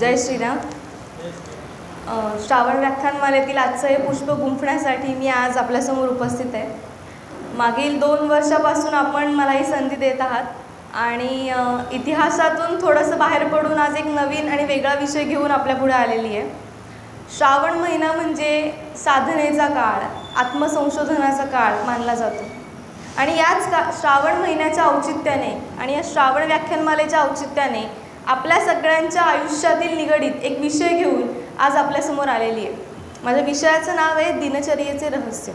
जय श्रीराम. श्रावण व्याख्यानमालेतील आजचं हे पुष्प गुंफण्यासाठी मी आज आपल्यासमोर उपस्थित आहे. मागील दोन वर्षापासून आपण मला ही संधी देत आहात आणि इतिहासातून थोडंसं बाहेर पडून आज एक नवीन आणि वेगळा विषय घेऊन आपल्यापुढे आलेली आहे. श्रावण महिना म्हणजे साधनेचा काळ आत्मसंशोधनाचा काळ मानला जातो. आणि याच का श्रावण महिन्याच्या औचित्याने आणि या श्रावण व्याख्यानमालेच्या औचित्याने आपल्या सगळ्यांच्या आयुष्यातील निगडीत एक विषय घेऊन आज आपल्यासमोर आलेली आहे. माझ्या विषयाचं नाव आहे दिनचर्येचे रहस्य.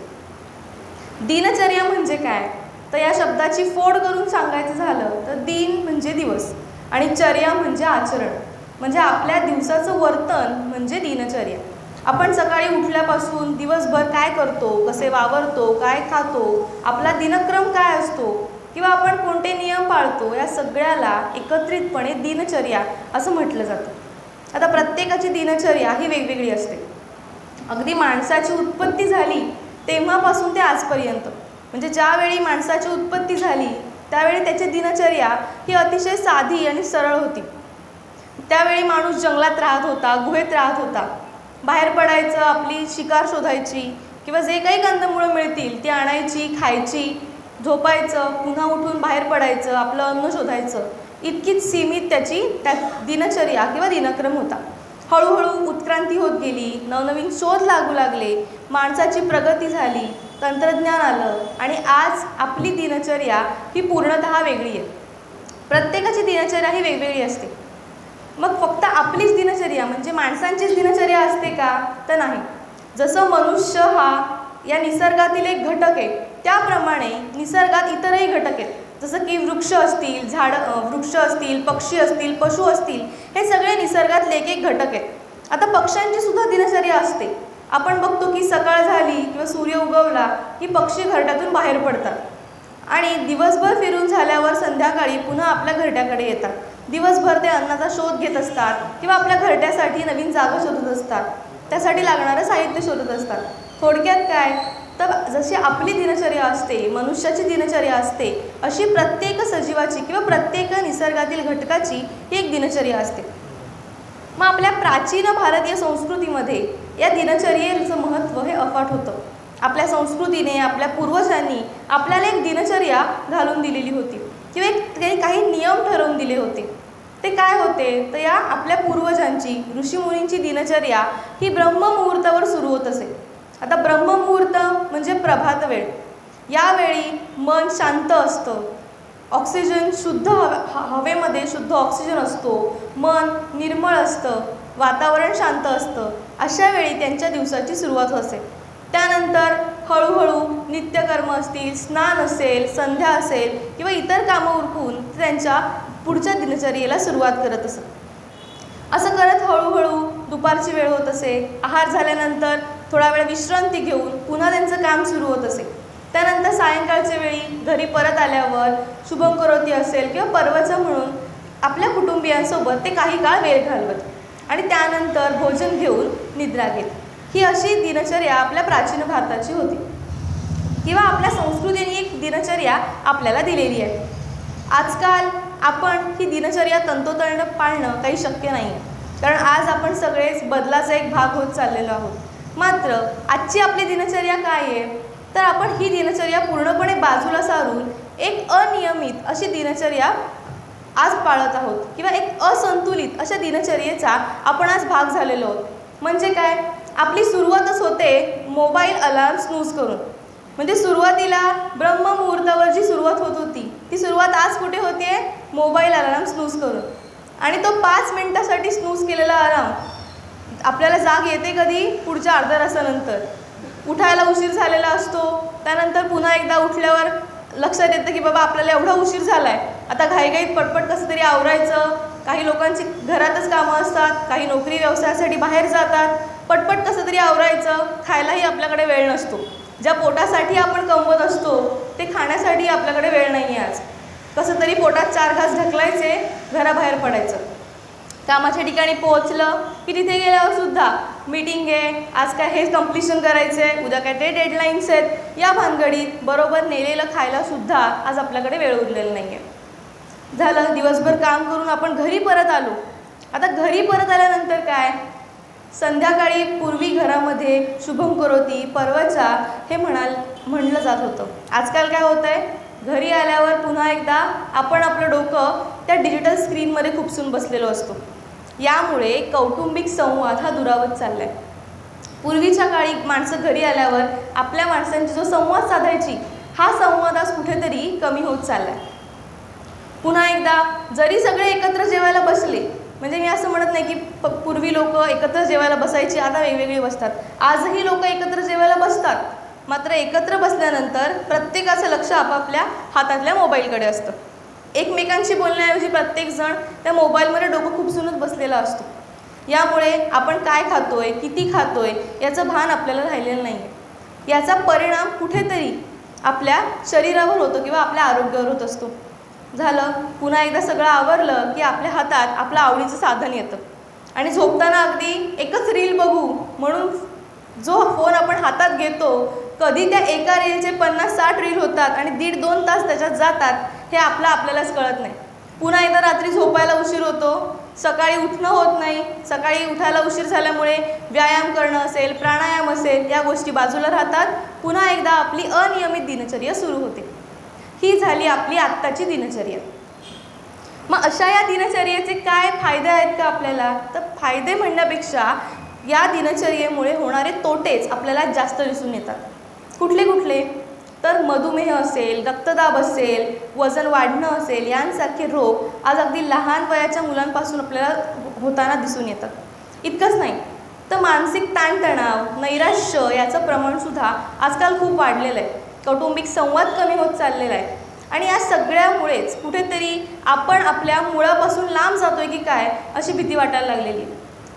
दिनचर्या म्हणजे काय? तर या शब्दाची फोड करून सांगायचं झालं तर दिन म्हणजे दिवस आणि चर्या म्हणजे आचरण. म्हणजे आपल्या दिवसाचं वर्तन म्हणजे दिनचर्या. आपण सकाळी उठल्यापासून दिवसभर काय करतो कसे वावरतो काय खातो आपला दिनक्रम काय असतो किंवा आपण कोणते नियम पाळतो या सगळ्याला एकत्रितपणे दिनचर्या असं म्हटलं जातं. आता प्रत्येकाची दिनचर्या ही वेगवेगळी असते. अगदी माणसाची उत्पत्ती झाली तेव्हापासून ते आजपर्यंत. म्हणजे ज्यावेळी माणसाची उत्पत्ती झाली त्यावेळी त्याची दिनचर्या ही अतिशय साधी आणि सरळ होती. त्यावेळी माणूस जंगलात राहत होता गुहेत राहत होता. बाहेर पडायचं आपली शिकार शोधायची किंवा जे काही कंदमुळं मिळतील ती आणायची खायची झोपायचं पुन्हा उठून बाहेर पडायचं आपलं अन्न शोधायचं इतकीच सीमित त्याची त्या दिनचर्या किंवा दिनक्रम होता. हळूहळू उत्क्रांती होत गेली नवनवीन शोध लागू लागले माणसाची प्रगती झाली तंत्रज्ञान आलं आणि आज आपली दिनचर्या ही पूर्णतः वेगळी आहे. प्रत्येकाची दिनचर्या ही वेगवेगळी असते. मग फक्त आपलीच दिनचर्या म्हणजे माणसांचीच दिनचर्या असते का? तर नाही. जसं मनुष्य हा या निसर्गातील एक घटक आहे त्याप्रमाणे निसर्गात इतरही घटक आहेत. जसं की वृक्ष असतील झाडं वृक्ष असतील पक्षी असतील पशु असतील हे सगळे निसर्गातले एक एक घटक आहेत. आता पक्ष्यांची सुद्धा दिनचर्या असते. आपण बघतो की सकाळ झाली किंवा सूर्य उगवला की पक्षी घरट्यातून बाहेर पडतात. आणि दिवसभर फिरून झाल्यावर संध्याकाळी पुन्हा आपल्या घरट्याकडे येतात. दिवसभर ते अन्नाचा शोध घेत असतात किंवा आपल्या घरट्यासाठी नवीन जागा शोधत असतात. त्यासाठी लागणारं साहित्य शोधत असतात. थोडक्यात काय? तर जशी आपली दिनचर्या असते मनुष्याची दिनचर्या असते अशी प्रत्येक सजीवाची किंवा प्रत्येक निसर्गातील घटकाची ही एक दिनचर्या असते. मग आपल्या प्राचीन भारतीय संस्कृतीमध्ये या दिनचर्येचं महत्त्व हे अफाट होतं. आपल्या संस्कृतीने आपल्या पूर्वजांनी आपल्याला एक दिनचर्या घालून दिलेली होती. किंवा एक काही काही नियम ठरवून दिले होते. ते काय होते? तर या आपल्या पूर्वजांची ऋषीमुनींची दिनचर्या ही ब्रह्ममुहूर्तावर सुरू होत असे. आता ब्रह्ममुहूर्त म्हणजे प्रभात वेळ. यावेळी मन शांत असतं. ऑक्सिजन शुद्ध हवे हवेमध्ये शुद्ध ऑक्सिजन असतो. मन निर्मळ असतं. वातावरण शांत असतं. अशा वेळी त्यांच्या दिवसाची सुरुवात होते. त्यानंतर हळूहळू नित्यकर्म असतील स्नान असेल संध्या असेल किंवा इतर कामं उरकून त्यांच्या पुढच्या दिनचर्येला सुरुवात करत असत. असं करत हळूहळू दुपारची वेळ होत असे. आहार झाल्यानंतर थोडा वेळ विश्रांती घेऊन पुन्हा त्यांचं काम सुरू होत असे. त्यानंतर सायंकाळच्या वेळी घरी परत आल्यावर शुभंकरोती असेल किंवा पर्वचं म्हणून आपल्या कुटुंबियांसोबत ते काही काळ वेळ घालवत आणि त्यानंतर भोजन घेऊन निद्रा घेत. ही अशी दिनचर्या आपल्या प्राचीन भारताची होती. किंवा आपल्या संस्कृतीने एक दिनचर्या आपल्याला दिलेली आहे. आजकाल आपण ही दिनचर्या तंतोतंत पाळणं काही शक्य नाही. कारण आज आपण सगळेच बदलाचा एक भाग होत चाललेलो आहोत. मात्र आजची आपली दिनचर्या काय आहे? तर आपण ही दिनचर्या पूर्णपणे बाजूला सारून एक अनियमित अशी दिनचर्या आज पाळत आहोत. किंवा एक असंतुलित अशा दिनचर्येचा आपण आज भाग झालेलो आहोत. म्हणजे काय? आपली सुरुवातच होते मोबाईल अलार्म स्नूज करून. म्हणजे सुरुवातीला ब्रह्ममुहूर्तावर जी सुरुवात होत होती ती सुरुवात आज कुठे होते मोबाईल अलार्म स्नूज करून. आणि तो पाच मिनटासाठी स्नूज केलेला अलार्म आपल्याला जाग येते कधी? पुढच्या अर्ध्या तासानंतर. उठायला उशीर झालेला असतो. त्यानंतर पुन्हा एकदा उठल्यावर लक्षात येतं की बाबा आपल्याला एवढा उशीर झाला आहे आता घाईघाईत पटपट कसं तरी आवरायचं. काही लोकांची घरातच कामं असतात. काही नोकरी व्यवसायासाठी बाहेर जातात. पटपट कसं तरी आवरायचं. खायलाही आपल्याकडे वेळ नसतो. ज्या पोटासाठी आपण कमवत असतो ते खाण्यासाठी आपल्याकडे वेळ नाही आहे आज. कसं तरी पोटात चार घास ढकलायचे घराबाहेर पडायचं. कामाच्या ठिकाणी पोहोचलं की तिथे गेल्यावर सुद्धा मीटिंग आहे आज काय हे कम्प्लिशन करायचं आहे उद्या काय ते डेडलाईन्स आहेत. या भानगडीत बरोबर नेलेलं खायला सुद्धा आज आपल्याकडे वेळ उरलेला नाही आहे झालं दिवसभर काम करून आपण घरी परत आलो. आता घरी परत आल्यानंतर काय? संध्याकाळी पूर्वी घरामध्ये शुभम करोती परवाचा हे म्हणाल म्हणलं जात होतं. आजकाल काय होतं आहे घरी आल्यावर पुन्हा एकदा आपण आपलं डोकं त्या डिजिटल स्क्रीनमध्ये खुपसून बसलेलो असतो. यामुळे कौटुंबिक संवाद हा दुरावत चालला आहे पूर्वीच्या काळी माणसं घरी आल्यावर आपल्या माणसांची जो संवाद साधायची हा संवाद आज कुठेतरी कमी होत चालला आहे पुन्हा एकदा जरी सगळे एकत्र जेवायला बसले म्हणजे मी असं म्हणत नाही की प पूर्वी लोक एकत्र जेवायला बसायची आता वेगवेगळी बसतात. आजही लोक एकत्र जेवायला बसतात. मात्र एकत्र बसल्यानंतर प्रत्येकाचं लक्ष आपापल्या हातातल्या मोबाईलकडे असतं. एकमेकांशी बोलण्याऐवजी प्रत्येकजण त्या मोबाईलमध्ये डोकं खूप खुपसूनच बसलेला असतो. यामुळे आपण काय खातो आहे किती खातो आहे याचं भान आपल्याला राहिलेलं नाही आहे याचा परिणाम कुठेतरी आपल्या शरीरावर होतो किंवा आपल्या आरोग्यावर होत असतो. झालं पुन्हा एकदा सगळं आवरलं की आपल्या हातात आपलं आवडीचं साधन येतं. आणि झोपताना अगदी एकच रील बघू म्हणून जो फोन आपण हातात घेतो कधी त्या एका रीलचे पन्नास साठ रील होतात आणि दीड दोन तास त्याच्यात जातात हे आपलं आपल्यालाच कळत नाही. पुन्हा एकदा रात्री झोपायला उशीर होतो सकाळी उठणं होत नाही सकाळी उठायला उशीर झाल्यामुळे व्यायाम करणं असेल प्राणायाम असेल या गोष्टी बाजूला राहतात. पुन्हा एकदा आपली अनियमित दिनचर्या सुरू होते. ही झाली आपली आत्ताची दिनचर्या. मग अशा या दिनचर्येचे काय फायदे आहेत का आपल्याला? तर फायदे म्हणण्यापेक्षा या दिनचर्येमुळे होणारे तोटेच आपल्याला जास्त दिसून येतात. कुठले कुठले? तर मधुमेह असेल रक्तदाब असेल वजन वाढणं असेल यांसारखे रोग आज अगदी लहान वयाच्या मुलांपासून आपल्याला होताना दिसून येतात. इतकंच नाही तर मानसिक ताणतणाव नैराश्य याचं प्रमाणसुद्धा आजकाल खूप वाढलेलं आहे. कौटुंबिक संवाद कमी होत चाललेला आहे. आणि या सगळ्यामुळेच कुठेतरी आपण आपल्या मुळापासून लांब जातोय की काय अशी भीती वाटायला लागलेली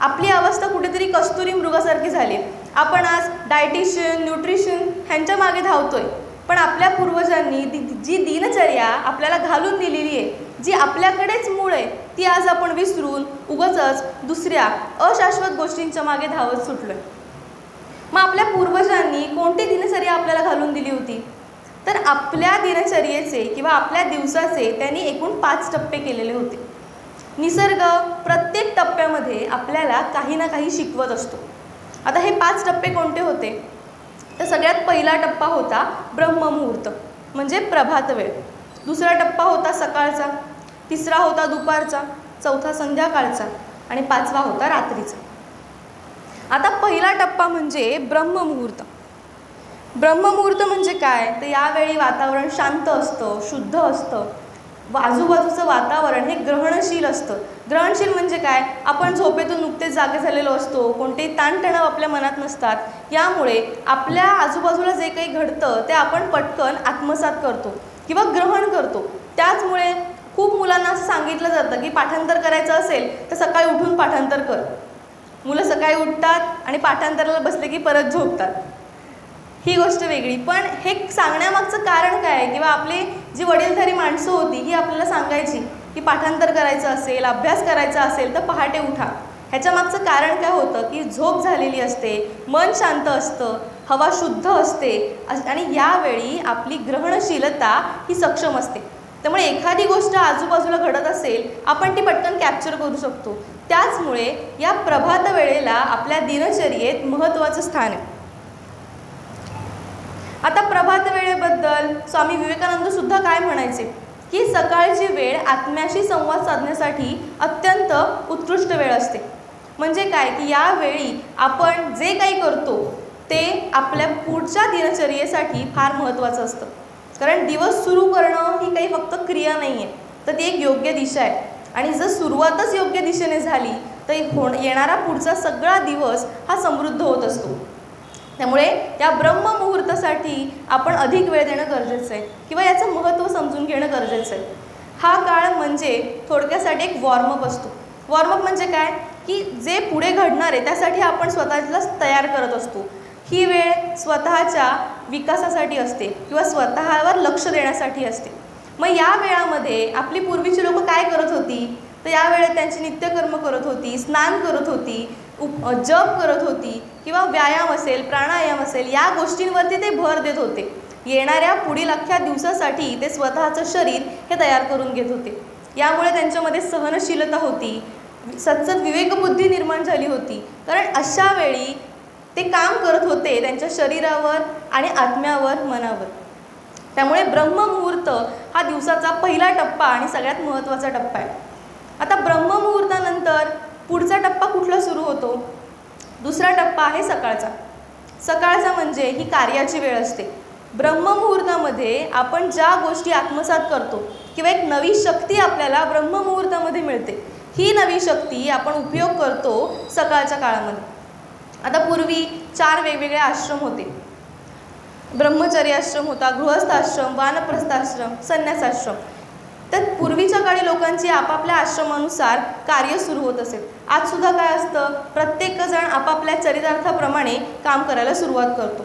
आपली अवस्था कुठेतरी कस्तुरी मृगासारखी झाली आपण आज डायटिशियन न्यूट्रिशन ह्यांच्या मागे धावतोय. पण आपल्या पूर्वजांनी दि जी दिनचर्या आपल्याला घालून दिलेली आहे जी आपल्याकडेच मूळ आहे ती आज आपण विसरून उगचच दुसऱ्या अशाश्वत गोष्टींच्या मागे धावत सुटलो आहे मग आपल्या पूर्वजांनी कोणती दिनचर्या आपल्याला घालून दिली होती? तर आपल्या दिनचर्येचे किंवा आपल्या दिवसाचे त्यांनी एकूण पाच टप्पे केलेले होते. निसर्ग प्रत्येक टप्प्यामध्ये आपल्याला काही ना काही शिकवत असतो. आता हे पाच टप्पे कोणते होते? तर सगळ्यात पहिला टप्पा होता ब्रह्ममुहूर्त म्हणजे प्रभात वेळ. दुसरा टप्पा होता सकाळचा तिसरा होता दुपारचा चौथा संध्याकाळचा आणि पाचवा होता रात्रीचा. आता पहिला टप्पा म्हणजे ब्रह्ममुहूर्त. ब्रह्ममुहूर्त म्हणजे काय? तर यावेळी वातावरण शांत असतं शुद्ध असतं. आजूबाजूचं वातावरण हे ग्रहणशील असतं. ग्रहणशील म्हणजे काय? आपण झोपेतून नुकतेच जागे झालेलो असतो कोणतेही ताणतणाव आपल्या मनात नसतात. यामुळे आपल्या आजूबाजूला जे काही घडतं ते आपण पटकन आत्मसात करतो किंवा ग्रहण करतो. त्याचमुळे खूप मुलांना असं सांगितलं जातं की पाठांतर करायचं असेल तर सकाळी उठून पाठांतर कर. मुलं सकाळी उठतात आणि पाठांतराला बसले की परत झोपतात. ही गोष्ट वेगळी. पण हे सांगण्यामागचं कारण काय आहे? किंवा आपली जी वडीलधारी माणसं होती ही आपल्याला सांगायची की पाठांतर करायचं असेल अभ्यास करायचा असेल तर पहाटे उठा. ह्याच्या मागचं कारण काय होतं की झोप झालेली असते मन शांत असतं हवा शुद्ध असते आणि यावेळी आपली ग्रहणशीलता ही सक्षम असते. त्यामुळे एखादी गोष्ट आजूबाजूला घडत असेल आपण ती पटकन कॅप्चर करू शकतो. त्याचमुळे या प्रभात वेळेला आपल्या दिनचर्येत महत्त्वाचं स्थान आहे. आता प्रभात वेळेबद्दल स्वामी विवेकानंद सुद्धा काय म्हणायचे? की सकाळची वेळ आत्म्याशी संवाद साधण्यासाठी अत्यंत उत्कृष्ट वेळ असते. म्हणजे काय? की यावेळी आपण जे काही करतो ते आपल्या पुढच्या दिनचर्येसाठी फार महत्त्वाचं असतं. कारण दिवस सुरू करणं ही काही फक्त क्रिया नाही आहे तर ती एक योग्य दिशा आहे. आणि जर सुरुवातच योग्य दिशेने झाली तर होण येणारा पुढचा सगळा दिवस हा समृद्ध होत असतो. त्यामुळे या ब्रह्ममुहूर्तासाठी आपण अधिक वेळ देणं गरजेचं आहे किंवा याचं महत्त्व समजून घेणं गरजेचं आहे. हा काळ म्हणजे थोडक्यासाठी एक वॉर्मअप असतो. वॉर्मअप म्हणजे काय? की जे पुढे घडणार आहे त्यासाठी आपण स्वतःला तयार करत असतो. ही वेळ स्वतःच्या विकासासाठी असते किंवा स्वतःवर लक्ष देण्यासाठी असते. मग या वेळामध्ये आपली पूर्वीची लोकं काय करत होती? तर यावेळेत त्यांची नित्यकर्म करत होती स्नान करत होती उप जप करत होती किंवा व्यायाम असेल प्राणायाम असेल या गोष्टींवरती ते भर देत होते. येणाऱ्या पुढील अख्ख्या दिवसासाठी ते स्वतःचं शरीर हे तयार करून घेत होते. यामुळे त्यांच्यामध्ये सहनशीलता होती सतसत विवेकबुद्धी निर्माण झाली होती. कारण अशा वेळी ते काम करत होते त्यांच्या शरीरावर आणि आत्म्यावर मनावर. त्यामुळे ब्रह्ममुहूर्त हा दिवसाचा पहिला टप्पा आणि सगळ्यात महत्त्वाचा टप्पा आहे. आता ब्रह्ममुहूर्तानंतर पुढचा टप्पा कुठला सुरू होतो? दुसरा टप्पा आहे सकाळचा. सकाळचा म्हणजे ही कार्याची वेळ असते. ब्रह्ममुहूर्तामध्ये आपण ज्या गोष्टी आत्मसात करतो किंवा एक नवी शक्ती आपल्याला ब्रह्ममुहूर्तामध्ये मिळते ही नवी शक्ती आपण उपयोग करतो सकाळच्या काळामध्ये. आता पूर्वी चार वेगवेगळे आश्रम होते. ब्रह्मचर्य आश्रम होता गृहस्थ आश्रम वानप्रस्थ आश्रम संन्यासाश्रम. तर पूर्वीच्या काळी लोकांची आपापल्या आश्रमानुसार कार्य सुरू होत असेल आजसुद्धा काय असतं? प्रत्येकजण आपापल्या चरितार्थाप्रमाणे काम करायला सुरुवात करतो.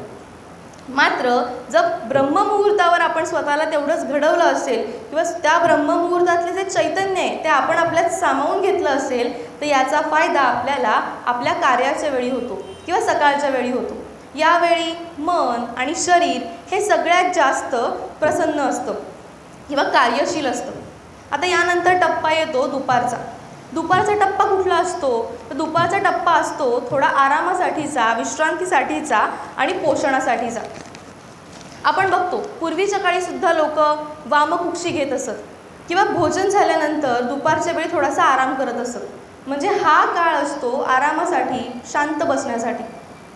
मात्र जर ब्रह्ममुहूर्तावर आपण स्वतःला तेवढंच घडवलं असेल किंवा त्या ब्रह्ममुहूर्तातले जे चैतन्य आहे ते आपण आपल्यात सामावून घेतलं असेल तर याचा फायदा आपल्याला आपल्या कार्याच्या वेळी होतो किंवा सकाळच्या वेळी होतो. यावेळी मन आणि शरीर हे सगळ्यात जास्त प्रसन्न असतं. किंवा कार्यशील असतं. आता यानंतर टप्पा येतो दुपारचा. दुपारचा टप्पा कुठला असतो? तर दुपारचा टप्पा असतो थोडा आरामासाठीचा विश्रांतीसाठीचा आणि पोषणासाठीचा. आपण बघतो पूर्वीच्या काळीसुद्धा लोक वामकुक्षी घेत असत. किंवा भोजन झाल्यानंतर दुपारच्या वेळी थोडासा आराम करत असत. म्हणजे हा काळ असतो आरामासाठी शांत बसण्यासाठी.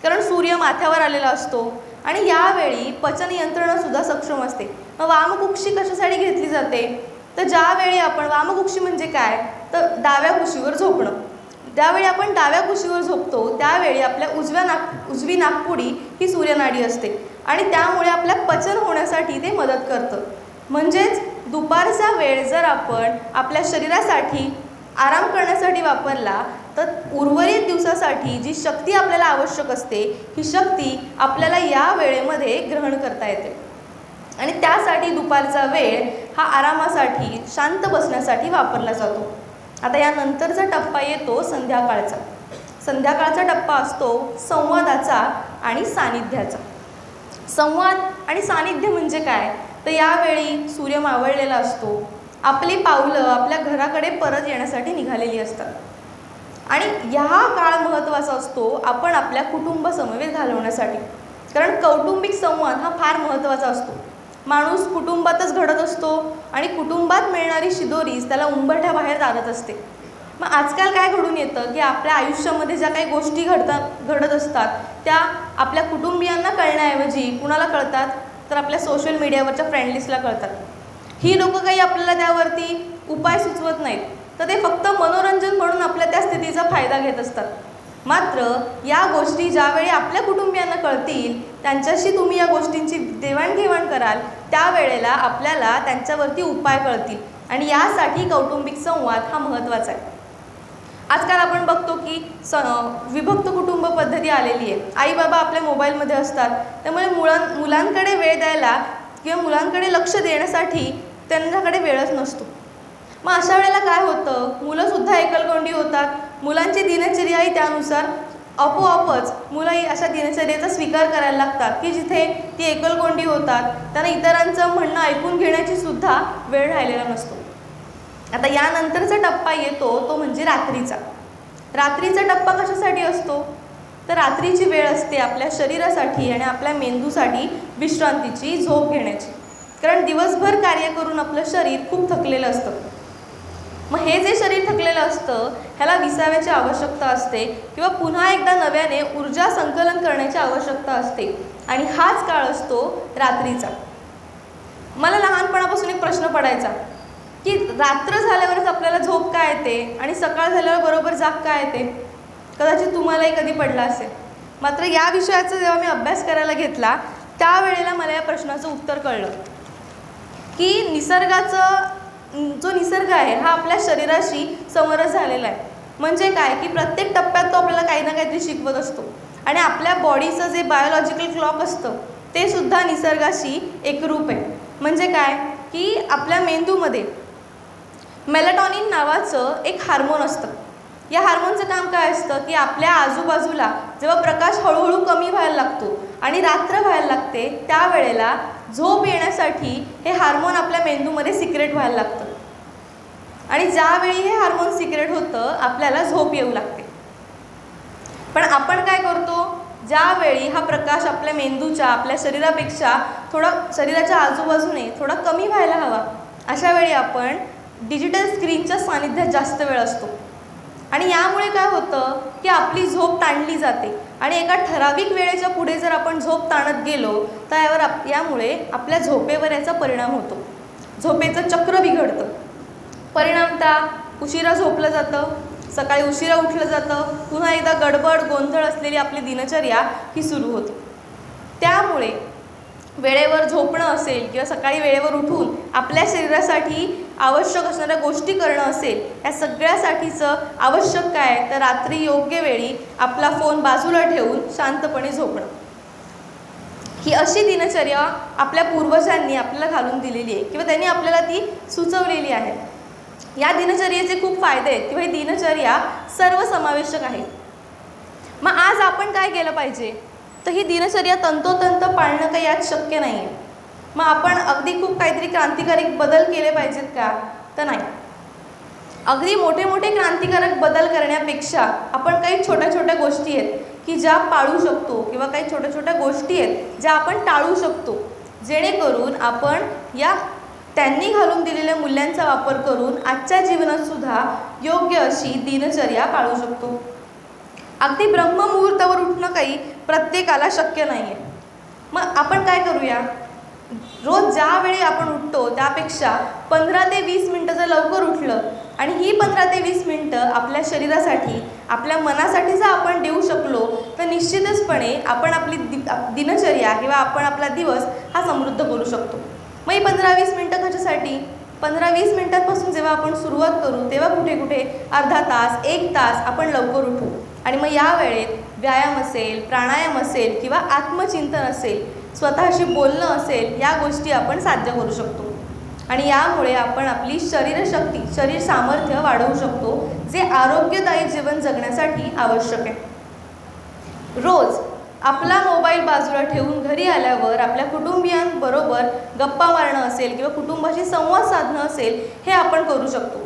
कारण सूर्य माथ्यावर आलेला असतो. आणि यावेळी पचन यंत्रणासुद्धा सक्षम असते. मग वामकुक्षी कशासाठी घेतली जाते? तर ज्यावेळी आपण वामकुक्षी म्हणजे काय? तर डाव्या कुशीवर झोपणं. ज्यावेळी आपण डाव्या कुशीवर झोपतो त्यावेळी आपल्या उजव्या नाक उजवी नागपुडी ही सूर्यनाडी असते. आणि त्यामुळे आपल्या पचन होण्यासाठी ते मदत करतं. म्हणजेच दुपारचा वेळ जर आपण आपल्या शरीरासाठी आराम करण्यासाठी वापरला तर उर्वरित दिवसासाठी जी शक्ती आपल्याला आवश्यक असते ही शक्ती आपल्याला या वेळेमध्ये ग्रहण करता येते. आणि त्यासाठी दुपारचा वेळ हा आरामासाठी शांत बसण्यासाठी वापरला जातो. आता यानंतरचा टप्पा येतो संध्याकाळचा. संध्याकाळचा टप्पा असतो संवादाचा आणि सानिध्याचा. संवाद आणि सानिध्य म्हणजे काय? तर यावेळी सूर्य मावळलेला असतो. आपली पावलं आपल्या घराकडे परत येण्यासाठी निघालेली असतात. आणि ह्या काळ महत्त्वाचा असतो आपण आपल्या कुटुंबासमवेत घालवण्यासाठी. कारण कौटुंबिक संवाद हा फार महत्त्वाचा असतो. माणूस कुटुंबातच घडत असतो आणि कुटुंबात मिळणारी शिदोरीच त्याला उंबरठ्याबाहेर जाणत असते. मग आजकाल काय घडून येतं की आपल्या आयुष्यामध्ये ज्या काही गोष्टी घडतात घडत असतात त्या आपल्या कुटुंबियांना कळण्याऐवजी कुणाला कळतात? तर आपल्या सोशल मीडियावरच्या फ्रेंड लिस्टला कळतात. ही लोकं काही आपल्याला त्यावरती उपाय सुचवत नाहीत. तर ते फक्त मनोरंजन म्हणून आपल्या त्या स्थितीचा फायदा घेत असतात. मात्र या गोष्टी ज्यावेळी आपल्या कुटुंबियांना कळतील त्यांच्याशी तुम्ही या गोष्टींची देवाणघेवाण कराल त्यावेळेला आपल्याला त्यांच्यावरती उपाय कळतील. आणि यासाठी कौटुंबिक संवाद हा महत्त्वाचा आहे. आजकाल आपण बघतो की स विभक्त कुटुंब पद्धती आलेली आहे. आई बाबा आपल्या मोबाईलमध्ये असतात. त्यामुळे मुलां मुलांकडे वेळ द्यायला किंवा मुलांकडे लक्ष देण्यासाठी त्यांच्याकडे वेळच नसतो. मग अशा वेळेला काय होतं? मुलंसुद्धा एकलकोंडी होतात. मुलांची दिनचर्याही त्यानुसार आपोआपच मुलंही अशा दिनचर्येचा स्वीकार करायला लागतात की जिथे ती एकलकोंडी होतात. त्यांना इतरांचं म्हणणं ऐकून घेण्याची सुद्धा वेळ राहिलेला नसतो. आता यानंतरचा टप्पा येतो तो म्हणजे रात्रीचा. रात्रीचा टप्पा कशासाठी असतो? तर रात्रीची वेळ असते आपल्या शरीरासाठी आणि आपल्या मेंदूसाठी विश्रांतीची झोप घेण्याची. कारण दिवसभर कार्य करून आपलं शरीर खूप थकलेलं असतं. मग हे जे शरीर थकलेलं असतं ह्याला विसाव्याची आवश्यकता असते किंवा पुन्हा एकदा नव्याने ऊर्जा संकलन करण्याची आवश्यकता असते. आणि हाच काळ असतो रात्रीचा. मला लहानपणापासून एक प्रश्न पडायचा की रात्र झाल्यावरच आपल्याला झोप काय येते आणि सकाळ झाल्यावर बरोबर जाग काय येते? कदाचित तुम्हालाही कधी पडला असेल. मात्र या विषयाचा जेव्हा मी अभ्यास करायला घेतला त्यावेळेला मला या प्रश्नाचं उत्तर कळलं की निसर्गाचं जो निसर्ग आहे हा आपल्या शरीराशी समरस झालेला आहे. म्हणजे काय? की प्रत्येक टप्प्यात तो आपल्याला काही ना काहीतरी शिकवत असतो. आणि आपल्या बॉडीचं जे बायोलॉजिकल क्लॉक असतं ते सुद्धा निसर्गाशी एकरूप आहे. म्हणजे काय? की आपल्या मेंदूमध्ये मेलाटॉनिन नावाचं एक हार्मोन असतं. या हार्मोनचं काम काय असतं? की आपल्या आजूबाजूला जेव्हा प्रकाश हळूहळू कमी व्हायला लागतो आणि रात्र व्हायला लागते त्यावेळेला झोप येण्यासाठी हे हार्मोन आपल्या मेंदूमध्ये सिक्रेट व्हायला लागतं. आणि ज्यावेळी हे हार्मोन सिक्रेट होतं आपल्याला झोप येऊ लागते. पण आपण काय करतो? ज्यावेळी हा प्रकाश आपल्या मेंदूच्या आपल्या शरीरापेक्षा थोडा शरीराच्या आजूबाजूने थोडा कमी व्हायला हवा अशा वेळी आपण डिजिटल स्क्रीनच्या सानिध्यात जास्त वेळ असतो. आणि यामुळे काय होतं की आपली झोप ताणली जाते. आणि एका ठराविक वेळेच्या पुढे जर आपण झोप ताणत गेलो तर यावर आप यामुळे आपल्या झोपेवर याचा परिणाम होतो. झोपेचं चक्र बिघडतं. परिणामतः उशिरा झोपलं जातं सकाळी उशिरा उठलं जातं पुन्हा एकदा गडबड गोंधळ असलेली आपली दिनचर्या ही सुरू होते. त्यामुळे वेळेवर झोपणं असेल किंवा सकाळी वेळेवर उठून आपल्या शरीरासाठी आवश्यक असणाऱ्या गोष्टी करणं असेल या सगळ्यासाठीचं आवश्यक काय? तर रात्री योग्य वेळी आपला फोन बाजूला ठेवून शांतपणे झोपणं. ही अशी दिनचर्या आपल्या पूर्वजांनी आपल्याला घालून दिलेली आहे किंवा त्यांनी आपल्याला ती सुचवलेली आहे. या दिनचर्येचे खूप फायदे आहेत किंवा ही दिनचर्या सर्वसमावेशक आहे. मग आज आपण काय केलं पाहिजे? तर ही दिनचर्या तंतोतंत पाळणं काही यात शक्य नाही आहे मग आपण अगदी खूप काहीतरी क्रांतिकारी बदल केले पाहिजेत का? तर नाही. अगदी मोठे मोठे क्रांतिकारक बदल करण्यापेक्षा आपण काही छोट्या छोट्या गोष्टी आहेत की ज्या पाळू शकतो किंवा काही छोट्या छोट्या गोष्टी आहेत ज्या आपण टाळू शकतो. जेणेकरून आपण या त्यांनी घालून दिलेल्या मूल्यांचा वापर करून आजच्या जीवनात सुद्धा योग्य अशी दिनचर्या पाळू शकतो. अगदी ब्रह्ममुहूर्तावर उठणं काही प्रत्येकाला शक्य नाही आहे मग आपण काय करूया? रोज ज्यावेळी आपण उठतो त्यापेक्षा पंधरा ते वीस मिनटं जर लवकर उठलं आणि ही पंधरा ते वीस मिनटं आपल्या शरीरासाठी आपल्या मनासाठी जर आपण देऊ शकलो तर निश्चितचपणे आपण आपली दि दिनचर्या किंवा आपण आपला दिवस हा समृद्ध करू शकतो. मग ही पंधरा वीस मिनटं कशासाठी? पंधरा वीस मिनटांपासून जेव्हा आपण सुरुवात करू तेव्हा कुठे कुठे अर्धा तास एक तास आपण लवकर उठू. आणि मग या वेळेत व्यायाम असेल प्राणायाम असेल किंवा आत्मचिंतन असेल स्वतःशी बोलणं असेल या गोष्टी आपण साध्य करू शकतो. आणि यामुळे आपण आपली शरीरशक्ती शरीर सामर्थ्य वाढवू शकतो जे आरोग्यदायी जीवन जगण्यासाठी आवश्यक आहे. रोज आपला मोबाईल बाजूला ठेवून घरी आल्यावर आपल्या कुटुंबियांबरोबर गप्पा मारणं असेल किंवा कुटुंबाशी संवाद साधणं असेल हे आपण करू शकतो.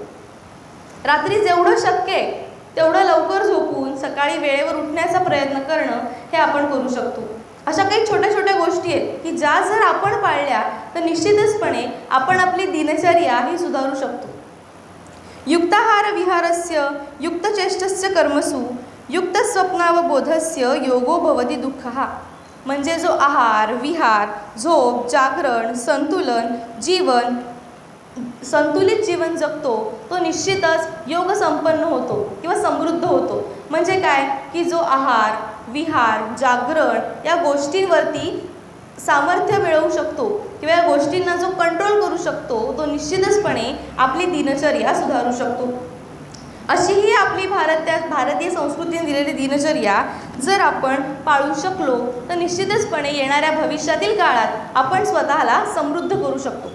रात्री जेवढं शक्य आहे तेवढं लवकर झोपून सकाळी वेळेवर उठण्याचा प्रयत्न करणं हे आपण करू शकतो. अशा काही छोट्या छोट्या गोष्टी आहेत की ज्या जर आपण पाळल्या तर निश्चितचपणे आपण आपली दिनचर्या ही सुधारू शकतो. युक्ताहार विहारस्य युक्तचेष्टस्य कर्मसु युक्त स्वप्नावबोधस्य योगो भवती दुःख. हा म्हणजे जो आहार विहार झोप जागरण संतुलन जीवन संतुलित जीवन जगतो तो निश्चितच योग संपन्न होतो किंवा समृद्ध होतो. म्हणजे काय? की जो आहार विहार जागरण या गोष्टींवरती सामर्थ्य मिळवू शकतो किंवा या गोष्टींना जो कंट्रोल करू शकतो तो निश्चितचपणे आपली दिनचर्या सुधारू शकतो. अशी ही आपली भारत भारतीय संस्कृतीने दिलेली दिनचर्या जर आपण पाळू शकलो तर निश्चितचपणे येणाऱ्या भविष्यातील काळात आपण स्वतःला समृद्ध करू शकतो.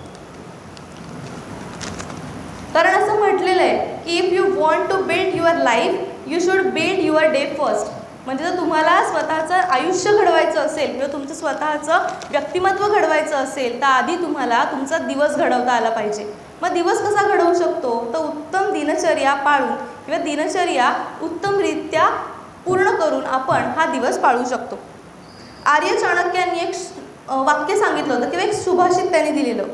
कारण असं म्हटलेलं आहे की if you want to build your life you should build your day first म्हणजे जर तुम्हाला स्वतःचं आयुष्य घडवायचं असेल किंवा तुमचं स्वतःचं व्यक्तिमत्व घडवायचं असेल तर आधी तुम्हाला तुमचा दिवस घडवता आला पाहिजे. मग दिवस कसा घडवू शकतो? तर उत्तम दिनचर्या पाळून किंवा दिनचर्या उत्तमरित्या पूर्ण करून आपण हा दिवस पाळू शकतो. आर्य चाणक्यांनी एक वाक्य सांगितलं होतं किंवा एक सुभाषित त्यांनी दिलेलं.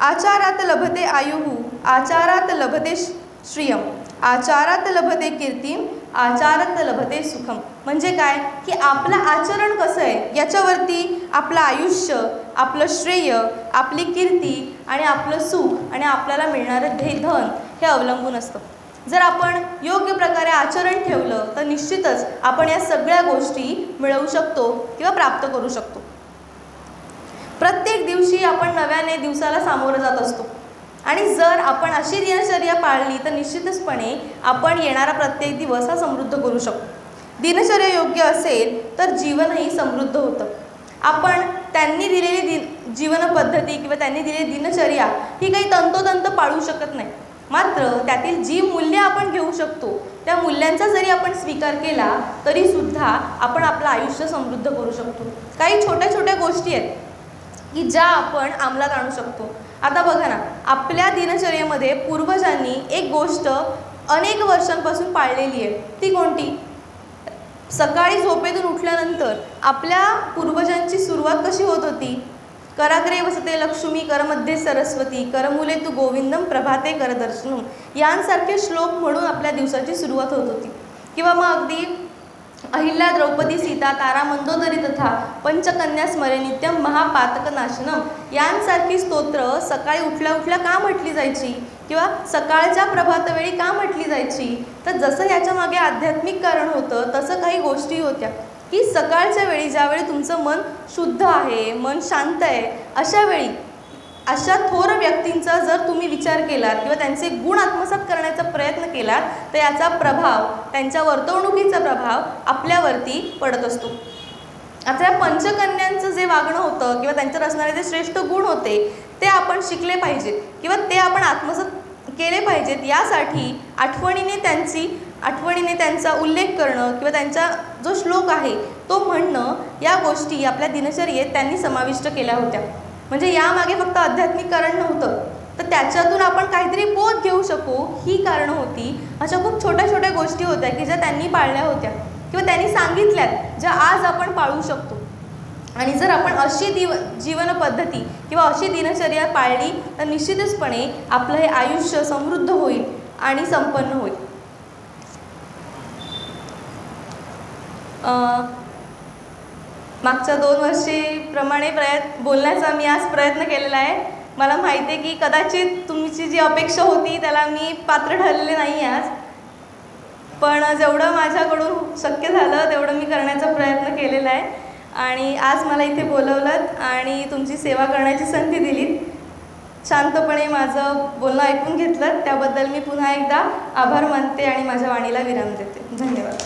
आचारात लभते आयुहू आचारात लभते श्रियम. आचारात लभते कीर्तीम आचारात लभते सुखम. म्हणजे काय? की आपलं आचरण कसं आहे? याच्यावरती आपलं आयुष्य आपलं श्रेय आपली कीर्ती आणि आपलं सुख आणि आपल्याला मिळणारं ध्येय धन हे अवलंबून असतं. जर आपण योग्य प्रकारे आचरण ठेवलं तर निश्चितच आपण या सगळ्या गोष्टी मिळवू शकतो किंवा प्राप्त करू शकतो. प्रत्येक दिवशी आपण नव्याने दिवसाला सामोरं जात असतो. आणि जर आपण अशी दिनचर्या पाळली तर निश्चितचपणे आपण येणारा प्रत्येक दिवस हा समृद्ध करू शकतो. दिनचर्या योग्य असेल तर जीवनही समृद्ध होतं. आपण त्यांनी दिलेली दिन जीवनपद्धती किंवा त्यांनी दिलेली दिनचर्या ही काही तंतोतंत पाळू शकत नाही. मात्र त्यातील जी मूल्य आपण घेऊ शकतो त्या मूल्यांचा जरी आपण स्वीकार केला तरीसुद्धा आपण आपलं आयुष्य समृद्ध करू शकतो. काही छोट्या छोट्या गोष्टी आहेत की ज्या आपण अंमलात आणू शकतो. आता बघा ना आपल्या दिनचर्येमध्ये पूर्वजांनी एक गोष्ट अनेक वर्षांपासून पाळलेली आहे. ती कोणती? सकाळी झोपेतून उठल्यानंतर आपल्या पूर्वजांची सुरुवात कशी होत होती? कराग्रे वसते लक्ष्मी करमध्ये सरस्वती करमुले तू गोविंदम प्रभाते करदर्शनम. यांसारखे श्लोक म्हणून आपल्या दिवसाची सुरुवात होत होती. किंवा मग अगदी अहिल्या द्रौपदी सीता तारा मंदोदरी तथा पंचकन्या स्मरे नित्यम महापातक नाशनम यांसारखी स्तोत्र सकाळी उठल्या उठल्या का म्हटली जायची? किंवा सकाळच्या प्रभातवेळी का म्हटली जायची? तर जसं याच्या मागे आध्यात्मिक कारण होतं तसं काही गोष्टी होत्या. की सकाळच्या वेळी ज्यावेळी तुमचं मन शुद्ध आहे मन शांत आहे अशा वेळी अशा थोर व्यक्तींचा जर तुम्ही विचार केलात किंवा त्यांचे गुण आत्मसात करण्याचा प्रयत्न केलात तर याचा प्रभाव त्यांच्या वर्तवणुकीचा प्रभाव आपल्यावरती पडत असतो. आता या पंचकन्यांचं जे वागणं होतं किंवा त्यांच्यात असणारे जे श्रेष्ठ गुण होते ते आपण शिकले पाहिजेत किंवा ते आपण आत्मसात केले पाहिजेत यासाठी आठवणीने त्यांची आठवणीने त्यांचा उल्लेख करणं किंवा त्यांचा जो श्लोक आहे तो म्हणणं या गोष्टी आपल्या दिनचर्येत त्यांनी समाविष्ट केल्या होत्या. म्हणजे यामागे फक्त आध्यात्मिक कारण नव्हतं. तर त्याच्यातून आपण काहीतरी बोध घेऊ शकू. ही कारणं होती. अशा खूप छोट्या छोट्या गोष्टी होत्या की ज्या त्यांनी पाळल्या होत्या. किंवा त्यांनी सांगितल्यात ज्या आज आपण पाळू शकतो. आणि जर आपण अशी दिव जीवन पद्धती किंवा अशी दिनचर्या पाळली तर निश्चितचपणे आपलं हे आयुष्य समृद्ध होईल आणि संपन्न होईल. मागच्या दोन वर्षीप्रमाणे प्रयत्न बोलण्याचा मी आज प्रयत्न केलेला आहे. मला माहिती आहे की कदाचित तुमची जी अपेक्षा होती त्याला मी पात्र ठरलेले नाही आहे आज. पण जेवढं माझ्याकडून शक्य झालं तेवढं मी करण्याचा प्रयत्न केलेला आहे. आणि आज मला इथे बोलवलं आणि तुमची सेवा करण्याची संधी दिलीत. शांतपणे माझं बोलणं ऐकून घेतलं त्याबद्दल मी पुन्हा एकदा आभार मानते आणि माझ्या वाणीला विराम देते. धन्यवाद.